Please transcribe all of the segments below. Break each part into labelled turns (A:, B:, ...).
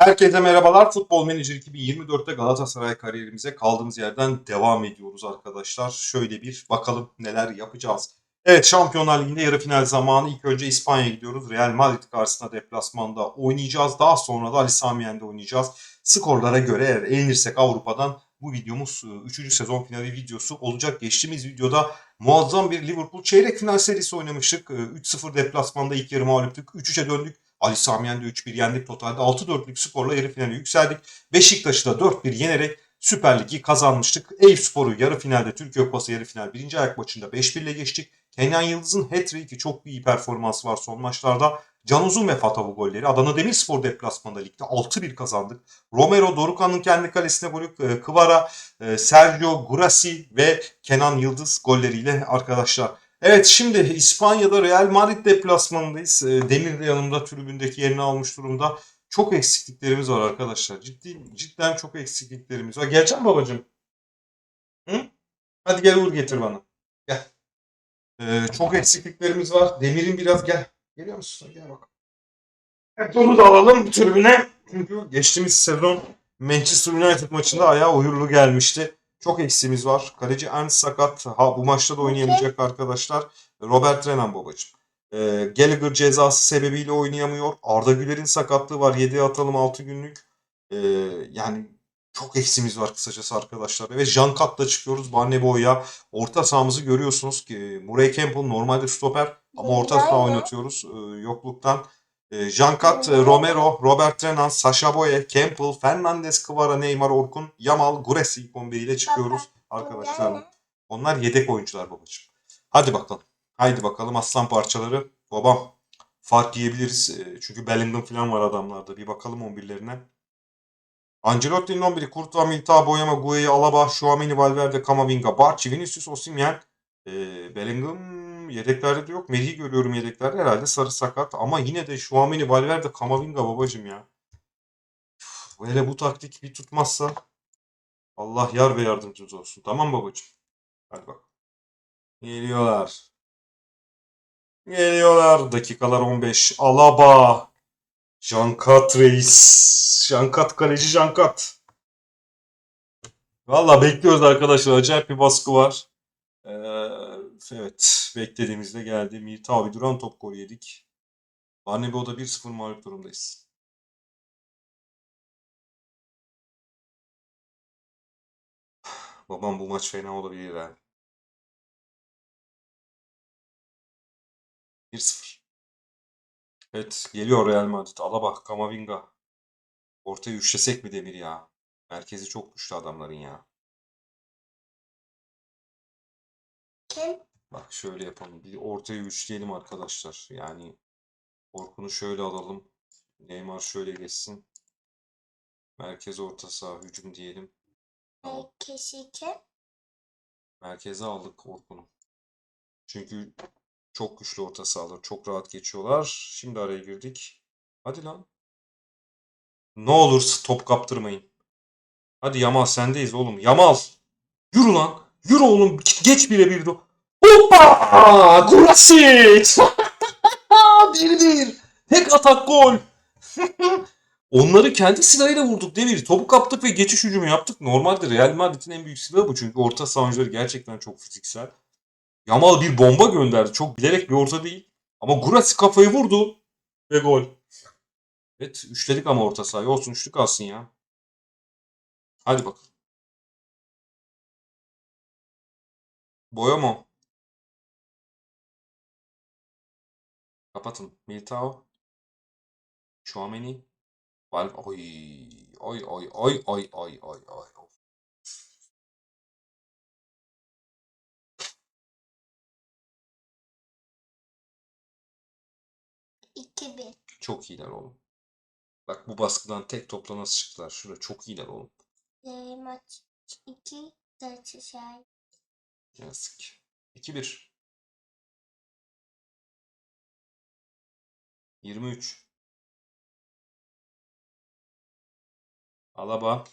A: Herkese merhabalar. Futbol Manager 2024'te Galatasaray kariyerimize kaldığımız yerden devam ediyoruz arkadaşlar. Şöyle bir bakalım neler yapacağız. Evet Şampiyonlar Ligi'nde yarı final zamanı ilk önce İspanya'ya gidiyoruz. Real Madrid karşısında deplasmanda oynayacağız. Daha sonra da Ali Sami Yen'de oynayacağız. Skorlara göre eğer eğlenirsek Avrupa'dan bu videomuz 3. sezon finali videosu olacak. Geçtiğimiz videoda muazzam bir Liverpool çeyrek final serisi oynamıştık. Ee, 3-0 deplasmanda ilk yarı mağluptuk. 3-3'e döndük. Ali Sami Yen'de 3-1 yendik. Totalde 6-4'lük skorla yarı finale yükseldik. Beşiktaş'ı da 4-1 yenerek Süper Lig'i kazanmıştık. Eyüpspor'u yarı finalde Türkiye Kupası yarı final birinci ayak maçında 5-1 ile geçtik. Kenan Yıldız'ın hat-trick'i çok iyi performans var son maçlarda. Can Uzun ve Fatavu golleri. Adana Demirspor deplasmanda ligde 6-1 kazandık. Romero, Dorukan'ın kendi kalesine golü, e, Kıvara, e, Sergio Gurasi ve Kenan Yıldız golleriyle arkadaşlar. Evet şimdi İspanya'da Real Madrid deplasmanındayız. E, Demir de yanımda tribündeki yerini almış durumda. Çok eksikliklerimiz var arkadaşlar. Ciddi, cidden çok eksikliklerimiz var. Geleceğim babacığım. Hı? Hadi gel Uğur getir bana. Gel. E, çok eksikliklerimiz var. Demir'in biraz gel. Geliyor musun? Gel bak. Evet onu da alalım tribüne. Çünkü geçtiğimiz sezon Manchester United maçında ayağa uyurlu gelmişti. Çok eksiğimiz var. Kaleci Ernst sakat. Ha bu maçta da oynayamayacak arkadaşlar. Robert Renan babacığım. Ee, Gallagher cezası sebebiyle oynayamıyor. Arda Güler'in sakatlığı var. 7 atalım 6 günlük. Ee, yani çok eksiğimiz var kısacası arkadaşlar. Ve Jean Kat'la çıkıyoruz. Barnebo'ya. Orta sahamızı görüyorsunuz ki Murray Campbell normalde stoper ama orta saha oynatıyoruz e, yokluktan. E, Jean Cat, e, Romero, Robert Renan, Sasha Boye, Campbell, Fernandes, Kvara, Neymar, Orkun, Yamal, Guresi ilk 11 ile çıkıyoruz arkadaşlar. Onlar yedek oyuncular babacığım. Hadi bakalım. Haydi bakalım aslan parçaları. Babam fark yiyebiliriz. E, Çünkü Bellingham falan var adamlarda. Bir bakalım 11'lerine. Ancelotti'nin 11'i Courtois, Militao, Boyama, Gueye, Alaba, Chouameni, Valverde, Camavinga, Barçi, Vinicius, Osimhen, e, Bellingham yedeklerde de yok. Melih'i görüyorum yedeklerde. Herhalde sarı sakat. Ama yine de Chouameni, Valverde, Camavinga babacım ya. Üf, Hele bu taktik bir tutmazsa Allah yar ve yardımcımız olsun. Tamam babacım. Hadi bak. Geliyorlar. Geliyorlar. Dakikalar 15. Alaba. Jankat reis. Jankat kaleci Jankat. Valla bekliyoruz arkadaşlar. Acayip bir baskı var. Ee, evet. Beklediğimizde geldi. Militao bir duran top golü yedik. Barnebo'da 1-0 mağlup durumdayız. Babam bu maç fena olabilir ha. 1-0. Evet geliyor Real Madrid. Alaba, Camavinga. Ortaya üçlesek mi Demir ya? Merkezi çok güçlü adamların ya.
B: Kim?
A: Bak şöyle yapalım. Bir ortaya üçleyelim arkadaşlar. Yani Orkun'u şöyle alalım. Neymar şöyle geçsin. Merkez orta saha hücum diyelim. Tamam.
B: Kişi kim?
A: Merkeze aldık Orkun'u. Çünkü çok güçlü orta sahalar. Çok rahat geçiyorlar. Şimdi araya girdik. Hadi lan. Ne olur top kaptırmayın. Hadi Yamal sendeyiz oğlum. Yamal. Yürü lan. Yürü oğlum. Geç bire bir. Hoppa! Kurasic! bir bir. Tek atak gol. Onları kendi silahıyla vurduk Demir. Topu kaptık ve geçiş hücumu yaptık. Normalde Real Madrid'in en büyük silahı bu. Çünkü orta saha oyuncuları gerçekten çok fiziksel. Yamal bir bomba gönderdi. Çok bilerek bir orta değil. Ama Gurasi kafayı vurdu. Ve gol. Evet üçledik ama orta sahayı. Olsun üçlük alsın ya. Hadi bakalım. Boyama. Kapatın. Militao. Chouameni. Val oy oy oy oy oy oy oy oy.
B: İki bir.
A: Çok iyiler oğlum. Bak bu baskıdan tek topla nasıl çıktılar? Şurada çok iyiler oğlum.
B: Ee, maç iki dört şahit.
A: Yazık. 2-1. 23. Alaba.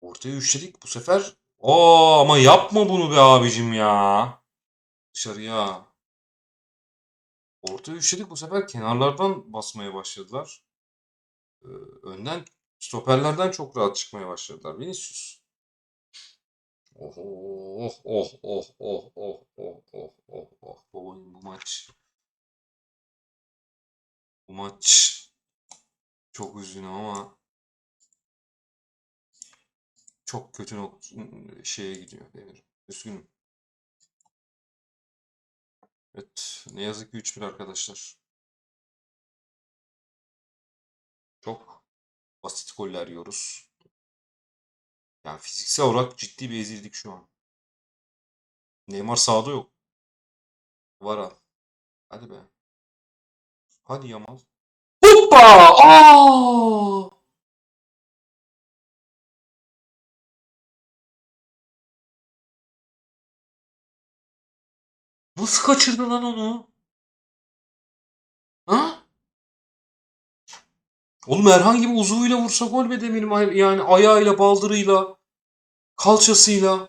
A: Ortaya üçledik bu sefer. Aa ama yapma bunu be abicim ya. Dışarıya. Orta üçlülük bu sefer kenarlardan basmaya başladılar. Ee, önden stoperlerden çok rahat çıkmaya başladılar. Vinicius. Oh oh oh oh oh oh oh oh oh oh Babayım bu maç bu maç çok üzgünüm ama çok kötü nok- şeye gidiyor Demir. Üzgünüm. Evet, ne yazık ki 3-1 arkadaşlar. Çok basit goller yiyoruz. Yani fiziksel olarak ciddi bir ezildik şu an. Neymar sahada yok. Vara. Hadi be. Hadi Yamal. Hoppa! Aa! Nasıl kaçırdın lan onu? Ha? Oğlum herhangi bir uzuvuyla vursa gol be Demir'im. Ay- Yani ayağıyla, baldırıyla, kalçasıyla.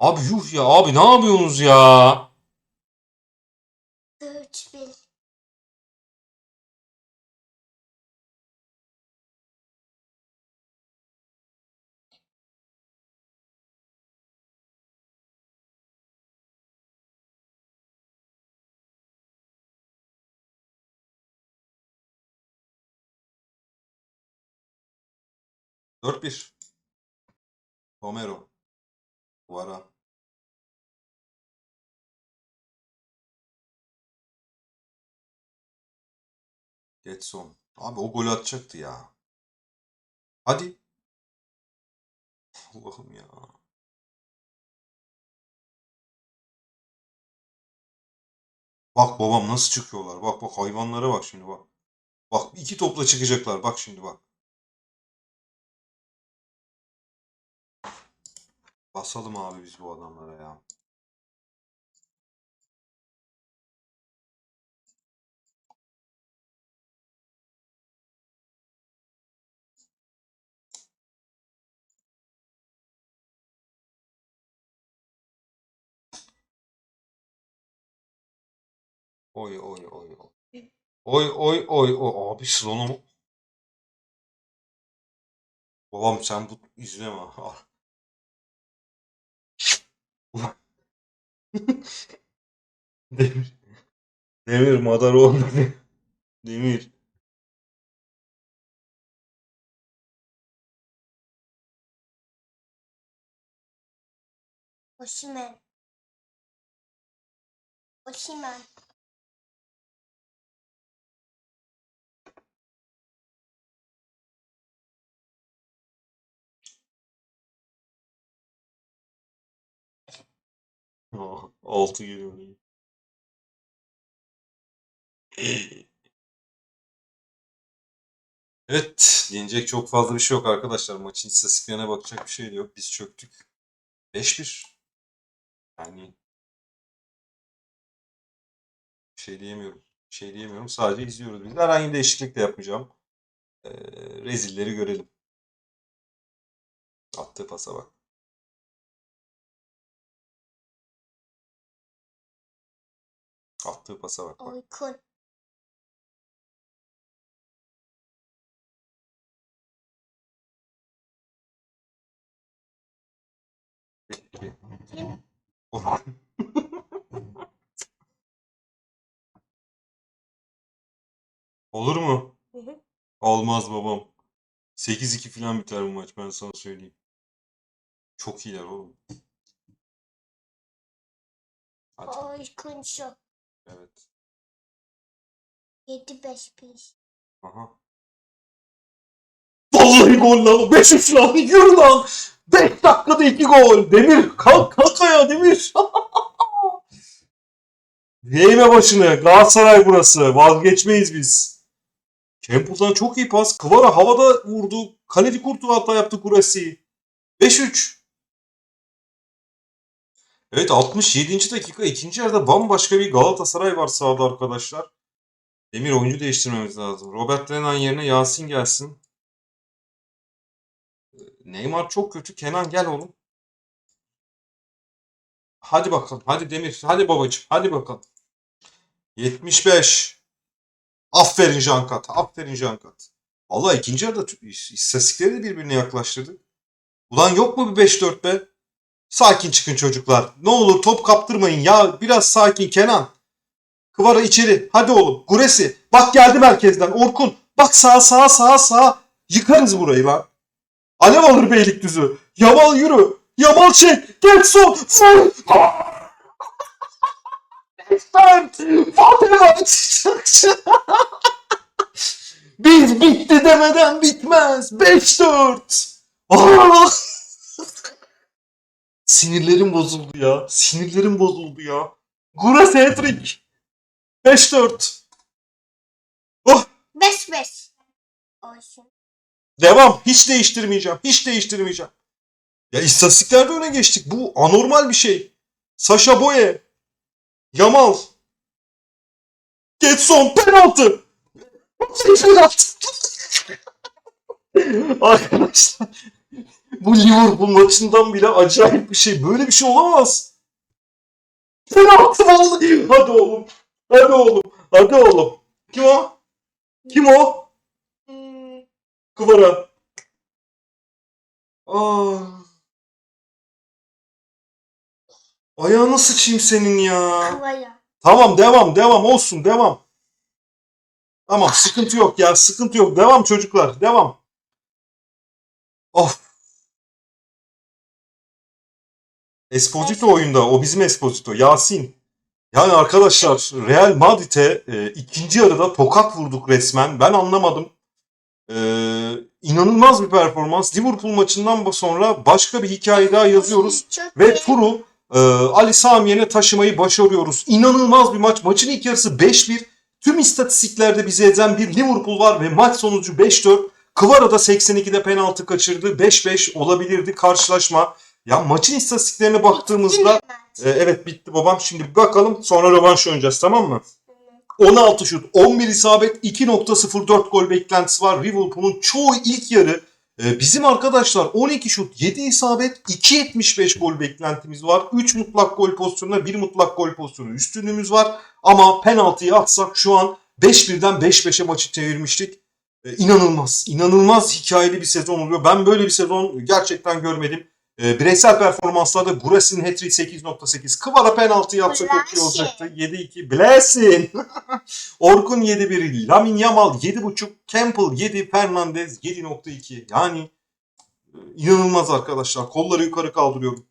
A: Abi yuh ya abi ne yapıyorsunuz ya? 4-1. Romero. Guara. Getson. Abi o golü atacaktı ya. Hadi. Allah'ım ya. Bak babam nasıl çıkıyorlar. Bak bak hayvanlara bak şimdi bak. Bak iki topla çıkacaklar. Bak şimdi bak. Basalım abi biz bu adamlara ya. Oy oy oy oy. Oy oy oy oy. Abi slalom. Babam sen bu izleme. Demir. Demir madar olmadı. Demir.
B: Osimen. Osimen.
A: Ah, altı geliyor. Evet, yenecek çok fazla bir şey yok arkadaşlar. Maçın istatistiklerine bakacak bir şey de yok. Biz çöktük. 5-1. Yani şey diyemiyorum. Şey diyemiyorum. Sadece izliyoruz biz. Herhangi bir değişiklik de yapmayacağım. Ee, rezilleri görelim. Attığı pasa bak. Attığı pasa bak. bak.
B: Oykun. Kim?
A: Olur mu?
B: Hı hı.
A: Olmaz babam. 8-2 falan biter bu maç ben sana söyleyeyim. Çok iyiler oğlum. Hadi.
B: Oykun şu.
A: Evet.
B: 7 5 1.
A: Aha. Vallahi gol lan. 5-3 lan. Yürü lan. 5 dakikada 2 gol. Demir kalk kalk ayağa Demir. Eğme başını. Galatasaray burası. Vazgeçmeyiz biz. Campbell'dan çok iyi pas. Kvara havada vurdu. Kaleci kurtu hatta yaptı Kurasi. 5-3. Evet 67. dakika ikinci yarıda bambaşka bir Galatasaray var sahada arkadaşlar. Demir oyuncu değiştirmemiz lazım. Robert Renan yerine Yasin gelsin. Neymar çok kötü. Kenan gel oğlum. Hadi bakalım. Hadi Demir. Hadi babacığım. Hadi bakalım. 75. Aferin Jankat. Aferin Jankat. Valla ikinci yarıda istatistikleri de birbirine yaklaştırdık. Ulan yok mu bir 5-4 be? Sakin çıkın çocuklar. Ne olur top kaptırmayın ya. Biraz sakin Kenan. Kıvara içeri. Hadi oğlum. Guresi. Bak geldi merkezden. Orkun. Bak sağa sağa sağa sağa. Yıkarız burayı lan. Alev alır Beylikdüzü. Yamal yürü. Yamal çek. Geç son. Fatih Biz bitti demeden bitmez. 5-4. Aa! Sinirlerim bozuldu ya. Sinirlerim bozuldu ya. Gures hat-trick. 5-4. Oh
B: 5 5. Olsun.
A: devam. Hiç değiştirmeyeceğim. Hiç değiştirmeyeceğim. Ya istatistiklerde öne geçtik. Bu anormal bir şey. Sasha Boye. Yamal. Getson penaltı. penaltı. Arkadaşlar bu Liverpool maçından bile acayip bir şey. Böyle bir şey olamaz. Penaltı vallahi. Hadi oğlum. Hadi oğlum. Hadi oğlum. Kim o? Kim o? Kıvara. Aa. Ayağına sıçayım senin ya.
B: Kıvaya.
A: Tamam devam devam olsun devam. Tamam sıkıntı yok ya sıkıntı yok. Devam çocuklar devam. Of. Esposito oyunda o bizim Esposito Yasin. Yani arkadaşlar Real Madrid'e e, ikinci yarıda tokat vurduk resmen. Ben anlamadım. E, inanılmaz bir performans. Liverpool maçından sonra başka bir hikaye daha yazıyoruz.
B: Çok
A: Ve
B: iyi.
A: turu e, Ali Samiyen'e taşımayı başarıyoruz. İnanılmaz bir maç. Maçın ilk yarısı 5-1. Tüm istatistiklerde bizi ezen bir Liverpool var ve maç sonucu 5-4. Kvara da 82'de penaltı kaçırdı. 5-5 olabilirdi karşılaşma. Ya maçın istatistiklerine baktığımızda e, evet bitti babam. Şimdi bir bakalım sonra rövanş oynayacağız tamam mı? 16 şut, 11 isabet, 2.04 gol beklentisi var. Liverpool'un çoğu ilk yarı ee, bizim arkadaşlar 12 şut, 7 isabet, 2.75 gol beklentimiz var. 3 mutlak gol pozisyonuna 1 mutlak gol pozisyonu üstünlüğümüz var. Ama penaltıyı atsak şu an 5-1'den 5-5'e maçı çevirmiştik. Ee, inanılmaz, inanılmaz hikayeli bir sezon oluyor. Ben böyle bir sezon gerçekten görmedim. Ee, bireysel performanslarda Guras'ın hat-trick 8.8. Kıvara penaltıyı atsa çok iyi olacaktı. 7-2. Blessing. Orkun 7-1, Lamin Yamal 7.5, Campbell 7, Fernandez 7.2. Yani e, inanılmaz arkadaşlar. Kolları yukarı kaldırıyorum.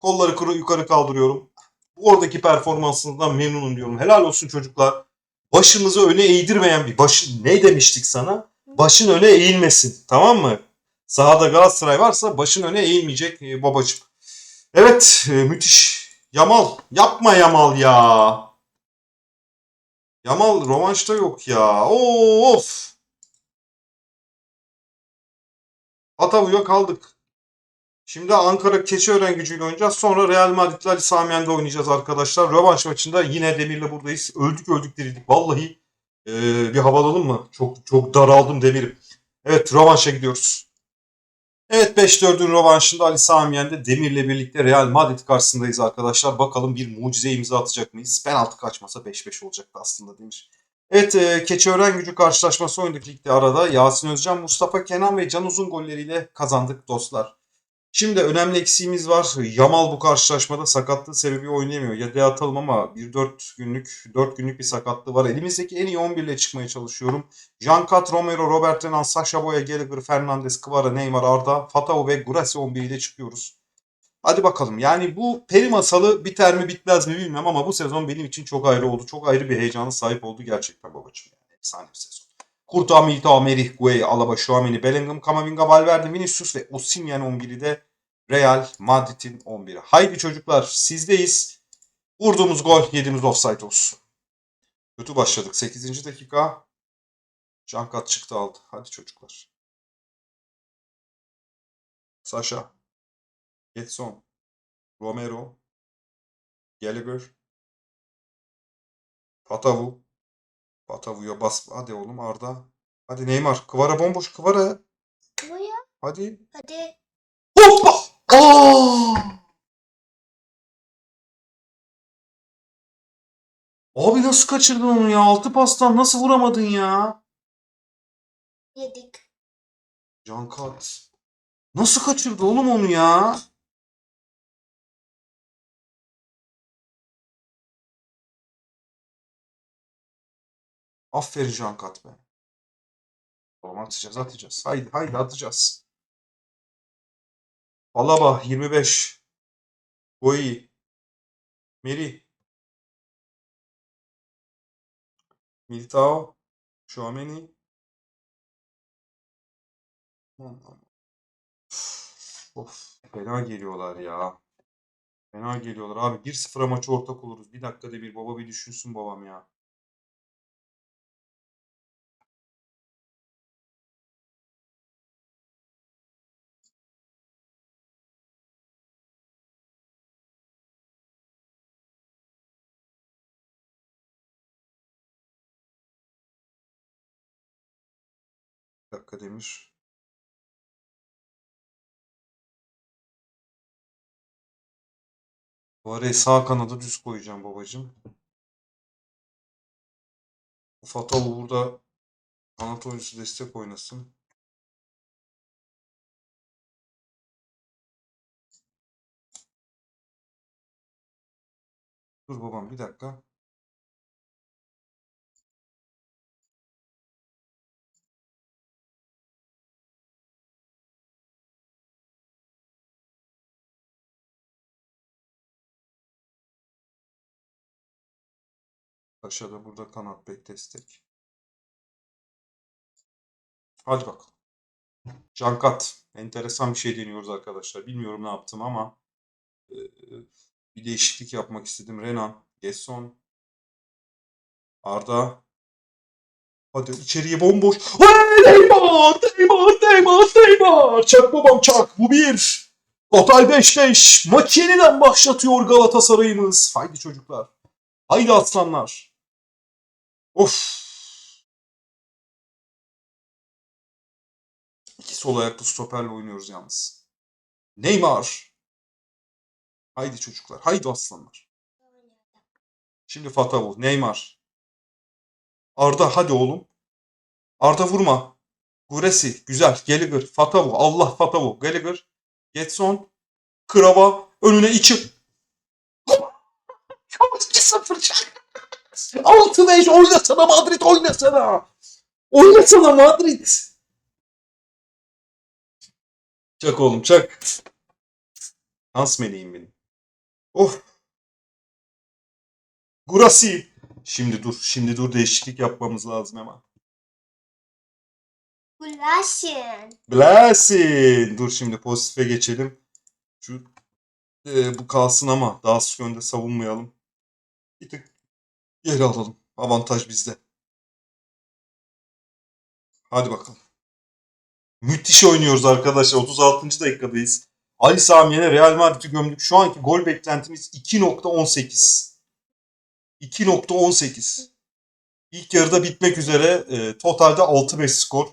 A: Kolları yukarı kaldırıyorum. Oradaki performansınızdan memnunum diyorum. Helal olsun çocuklar. Başımızı öne eğdirmeyen bir başı ne demiştik sana? Başın öne eğilmesin. Tamam mı? Sahada Galatasaray varsa başın öne eğilmeyecek e, babacığım. Evet, e, müthiş. Yamal, yapma Yamal ya. Yamal rövanşta yok ya. Of. Atavu'ya kaldık. Şimdi Ankara Keçiören gücüyle oynayacağız. Sonra Real Madrid'le Ali Sami Yen'de oynayacağız arkadaşlar. Rövanş maçında yine Demir'le buradayız. Öldük öldük dirildik. Vallahi e, bir hava alalım mı? Çok çok daraldım Demir'im. Evet rövanşa gidiyoruz. Evet 5-4'ün rövanşında Ali Sami Demir'le birlikte Real Madrid karşısındayız arkadaşlar. Bakalım bir mucize imza atacak mıyız? Penaltı kaçmasa 5-5 olacaktı aslında Demir. Evet e, Keçiören gücü karşılaşması oynadık ligde arada. Yasin Özcan, Mustafa Kenan ve Can Uzun golleriyle kazandık dostlar. Şimdi önemli eksiğimiz var. Yamal bu karşılaşmada sakatlığı sebebi oynayamıyor. Ya atalım ama bir 4 günlük 4 günlük bir sakatlığı var. Elimizdeki en iyi 11 ile çıkmaya çalışıyorum. Jankat, Romero, Robert Renan, Sasha Boya, Gallagher, Fernandes, Kvara, Neymar, Arda, Fatao ve Gurasi 11 ile çıkıyoruz. Hadi bakalım. Yani bu peri masalı biter mi bitmez mi bilmem ama bu sezon benim için çok ayrı oldu. Çok ayrı bir heyecana sahip oldu gerçekten babacığım. Yani efsane bir sezon. Kurta, Militao, Merih, Gueye, Alaba, Şuameni, Bellingham, Kamavinga, Valverde, Vinicius ve Osimhen 11'i de Real Madrid'in 11'i. Haydi çocuklar sizdeyiz. Vurduğumuz gol yediğimiz offside olsun. Kötü başladık. 8. dakika. Cankat çıktı aldı. Hadi çocuklar. Sasha. Getson. Romero. Gallagher. Patavu. Patavu'ya bas. Hadi oğlum Arda. Hadi Neymar. Kıvara bomboş. Kıvara.
B: Kıvaya.
A: Hadi.
B: Hadi.
A: Hoppa! Aa! Abi nasıl kaçırdın onu ya? Altı pastan nasıl vuramadın ya?
B: Yedik.
A: Cankat. Nasıl kaçırdı oğlum onu ya? Aferin Cankat be. Tamam atacağız atacağız. Haydi haydi atacağız. Alaba 25. Goyi. Meri. Militao. Chouameni. Of, fena geliyorlar ya. Fena geliyorlar abi. 1-0'a maça ortak oluruz. Bir dakika Demir baba bir düşünsün babam ya. Dakika Demir. Bu arayı sağ kanada düz koyacağım babacığım. Fatih burada kanat oyuncusu destek oynasın. Dur babam bir dakika. Paşa da burada kanat bek destek. Hadi bakalım. Cankat. Enteresan bir şey deniyoruz arkadaşlar. Bilmiyorum ne yaptım ama e, bir değişiklik yapmak istedim. Renan, Gesson, Arda. Hadi içeriye bomboş. Hey, Neymar! Neymar! Neymar! Neymar! Çak babam çak. Bu bir. Total 5-5. Maçı yeniden başlatıyor Galatasaray'ımız. Haydi çocuklar. Haydi aslanlar. Of. İki sol ayaklı stoperle oynuyoruz yalnız. Neymar. Haydi çocuklar. Haydi aslanlar. Şimdi Fatavu. Neymar. Arda hadi oğlum. Arda vurma. Guresi. Güzel. Gallagher. Fatavu. Allah Fatavu. Gallagher. Getson. Krava. Önüne içi. 2-0 6-5 oynasana Madrid oynasana. Oynasana Madrid. Çak oğlum çak. Dans meleğim benim. Oh. Gurasi. Şimdi dur. Şimdi dur değişiklik yapmamız lazım hemen.
B: Ulaşın.
A: Blasin. Dur şimdi pozitife geçelim. Şu e, bu kalsın ama daha sık önde savunmayalım. Bir tık geri alalım. Avantaj bizde. Hadi bakalım. Müthiş oynuyoruz arkadaşlar. 36. dakikadayız. Ali Samiye'ne Real Madrid'i gömdük. Şu anki gol beklentimiz 2.18. 2.18. İlk yarıda bitmek üzere. E, totalde 6-5 skor.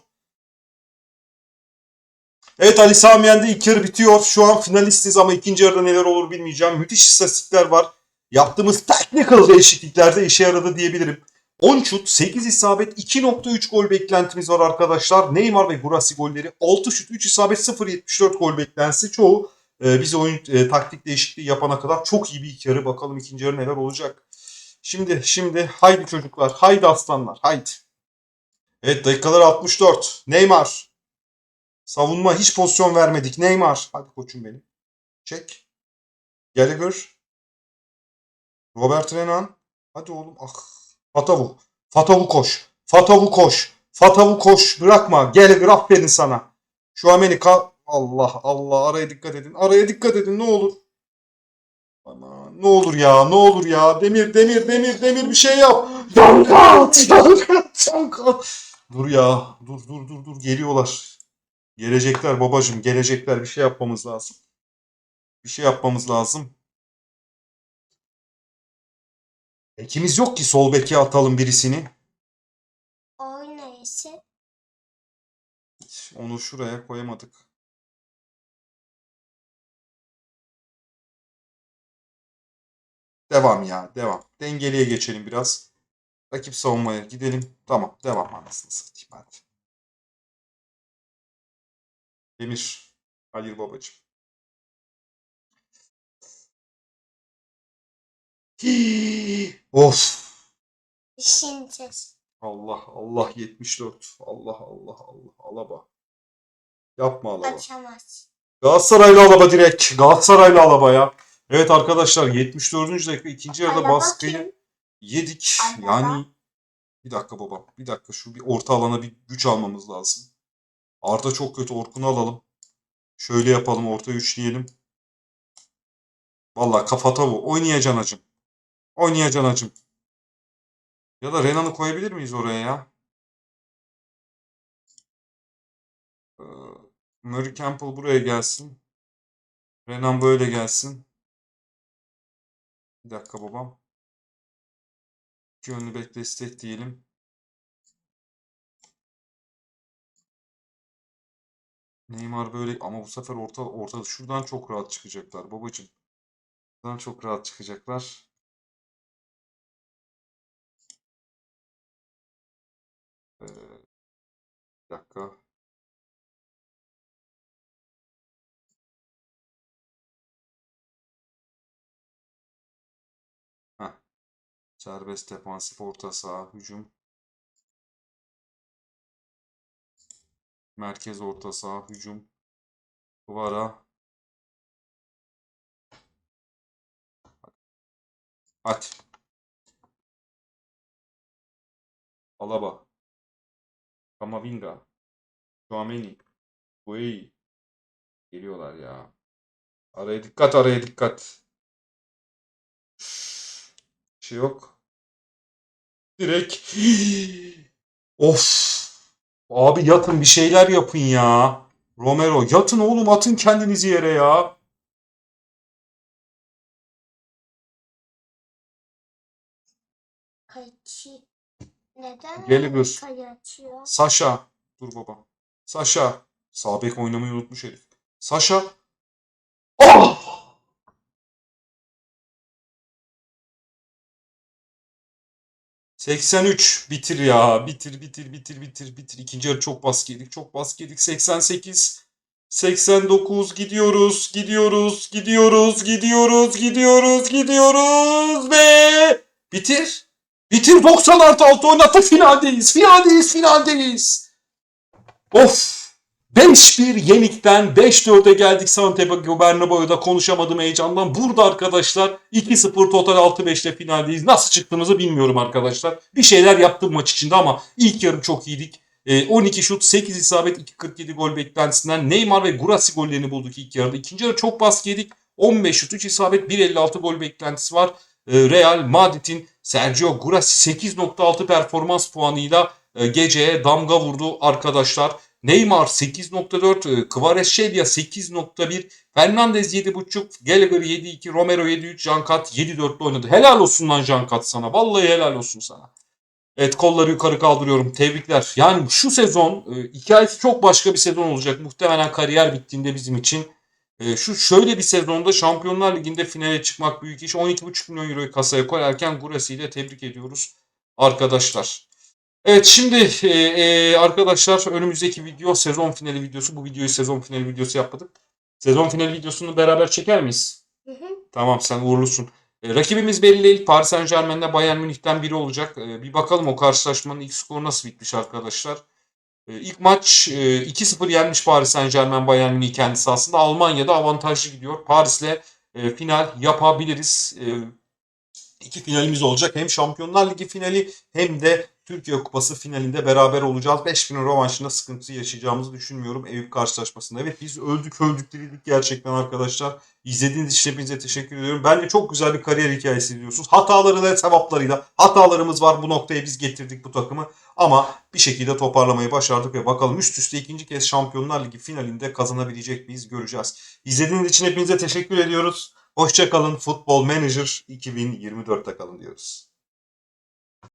A: Evet Ali Samiyen'de ilk yarı bitiyor. Şu an finalistiz ama ikinci yarıda neler olur bilmeyeceğim. Müthiş istatistikler var. Yaptığımız technical değişikliklerde işe yaradı diyebilirim. 10 şut, 8 isabet, 2.3 gol beklentimiz var arkadaşlar. Neymar ve Gurasi golleri 6 şut, 3 isabet, 0.74 gol beklentisi. Çoğu e, biz oyun e, taktik değişikliği yapana kadar çok iyi bir yarı. Bakalım ikinci yarı neler olacak. Şimdi, şimdi haydi çocuklar, haydi aslanlar, haydi. Evet dakikalar 64. Neymar. Savunma hiç pozisyon vermedik. Neymar. Hadi koçum benim. Çek. Gallagher. Robert Renan. Hadi oğlum. Ah. Fatavu. Fatavu koş. Fatavu koş. Fatavu koş. Bırakma. Gallagher aferin sana. Şu Amerika. Allah Allah. Araya dikkat edin. Araya dikkat edin. Ne olur. Aman, ne olur ya. Ne olur ya. Demir demir demir demir bir şey yap. Yankat. Yankat. Yankat. Dur ya. Dur dur dur dur. Geliyorlar. Gelecekler babacım. Gelecekler. Bir şey yapmamız lazım. Bir şey yapmamız lazım. Bekimiz yok ki sol beke atalım birisini.
B: Oynayışı.
A: Onu şuraya koyamadık. Devam ya. Devam. Dengeliye geçelim biraz. Rakip savunmaya gidelim. Tamam. Devam anasını satayım hadi. Demir. Hayır babacığım. Of.
B: Şimdi.
A: Allah Allah 74. Allah Allah Allah. Alaba. Yapma Alaba.
B: Açamaz.
A: Galatasaraylı Alaba direkt. Galatasaraylı Alaba ya. Evet arkadaşlar 74. dakika ikinci yarıda
B: Alaba
A: baskıyı
B: kim?
A: yedik.
B: Alaba.
A: Yani bir dakika baba. Bir dakika şu bir orta alana bir güç almamız lazım. Arda çok kötü. Orkun'u alalım. Şöyle yapalım. Orta üçleyelim. Valla kafata bu. Oynayacaksın acım. Oynayacaksın acım. Ya da Renan'ı koyabilir miyiz oraya ya? Ee, Murray Campbell buraya gelsin. Renan böyle gelsin. Bir dakika babam. İki yönlü bek destek diyelim. Neymar böyle ama bu sefer orta orta şuradan çok rahat çıkacaklar babacığım. Buradan çok rahat çıkacaklar. Ee, bir dakika. Heh. Serbest defansif orta saha hücum. Merkez orta saha hücum. Duvara. Hadi. Alaba. Kamavinga. Tchouaméni. Gueye. Geliyorlar ya. Araya dikkat, araya dikkat. Bir şey yok. Direkt. Of. Abi yatın bir şeyler yapın ya. Romero yatın oğlum atın kendinizi yere ya.
B: Neden
A: Gallagher.
B: kayı açıyor?
A: Sasha. Dur baba. Sasha. Sağ bek oynamayı unutmuş herif. Sasha. Oh! ...83 bitir ya bitir bitir bitir bitir bitir ikinci yarı çok baskı yedik çok baskı yedik 88 89 gidiyoruz gidiyoruz gidiyoruz gidiyoruz gidiyoruz gidiyoruz ve bitir bitir 90 artı 6 oynattık finaldeyiz finaldeyiz finaldeyiz Of! 5-1 yenikten 5-4'e geldik Santiago Bernabeu'da konuşamadım heyecandan. Burada arkadaşlar 2-0 total 6-5'te finaldeyiz. Nasıl çıktığımızı bilmiyorum arkadaşlar. Bir şeyler yaptım maç içinde ama ilk yarım çok iyiydik. Ee, 12 şut, 8 isabet, 2.47 gol beklentisinden Neymar ve Gurasi gollerini bulduk ilk yarıda. İkinci yarı çok baskı yedik. 15 şut, 3 isabet, 1.56 gol beklentisi var. Ee, Real Madrid'in Sergio Gurasi 8.6 performans puanıyla e, geceye damga vurdu arkadaşlar. Neymar 8.4, e, Kvaratskhelia 8.1, Fernandez 7.5, Gallagher 7.2, Romero 7.3, Jankat 7.4'lü oynadı. Helal olsun lan Jankat sana. Vallahi helal olsun sana. Evet kolları yukarı kaldırıyorum. Tebrikler. Yani şu sezon e, hikayesi çok başka bir sezon olacak. Muhtemelen kariyer bittiğinde bizim için. E, şu şöyle bir sezonda Şampiyonlar Ligi'nde finale çıkmak büyük iş. 12,5 milyon euroyu kasaya koyarken Gurasi ile tebrik ediyoruz arkadaşlar. Evet şimdi e, e, arkadaşlar önümüzdeki video sezon finali videosu. Bu videoyu sezon finali videosu yapmadık. Sezon finali videosunu beraber çeker miyiz?
B: Hı hı.
A: Tamam sen uğurlusun. E, rakibimiz belli değil. Paris Saint Germain'de Bayern Münih'ten biri olacak. E, bir bakalım o karşılaşmanın ilk skoru nasıl bitmiş arkadaşlar. E, ilk maç e, 2-0 yenmiş Paris Saint Germain Bayern Münih kendisi aslında. Almanya'da avantajlı gidiyor. Paris'le e, final yapabiliriz. E, iki finalimiz olacak. Hem Şampiyonlar Ligi finali hem de Türkiye Kupası finalinde beraber olacağız. 5000'in rövanşında sıkıntı yaşayacağımızı düşünmüyorum Eyüp karşılaşmasında. Evet biz öldük öldük dirildik gerçekten arkadaşlar. İzlediğiniz için hepinize teşekkür ediyorum. Bence çok güzel bir kariyer hikayesi izliyorsunuz. Hatalarıyla, sevaplarıyla. Hatalarımız var. Bu noktaya biz getirdik bu takımı. Ama bir şekilde toparlamayı başardık ve bakalım üst üste ikinci kez Şampiyonlar Ligi finalinde kazanabilecek miyiz göreceğiz. İzlediğiniz için hepinize teşekkür ediyoruz. Hoşçakalın. Futbol Manager 2024'te kalın diyoruz.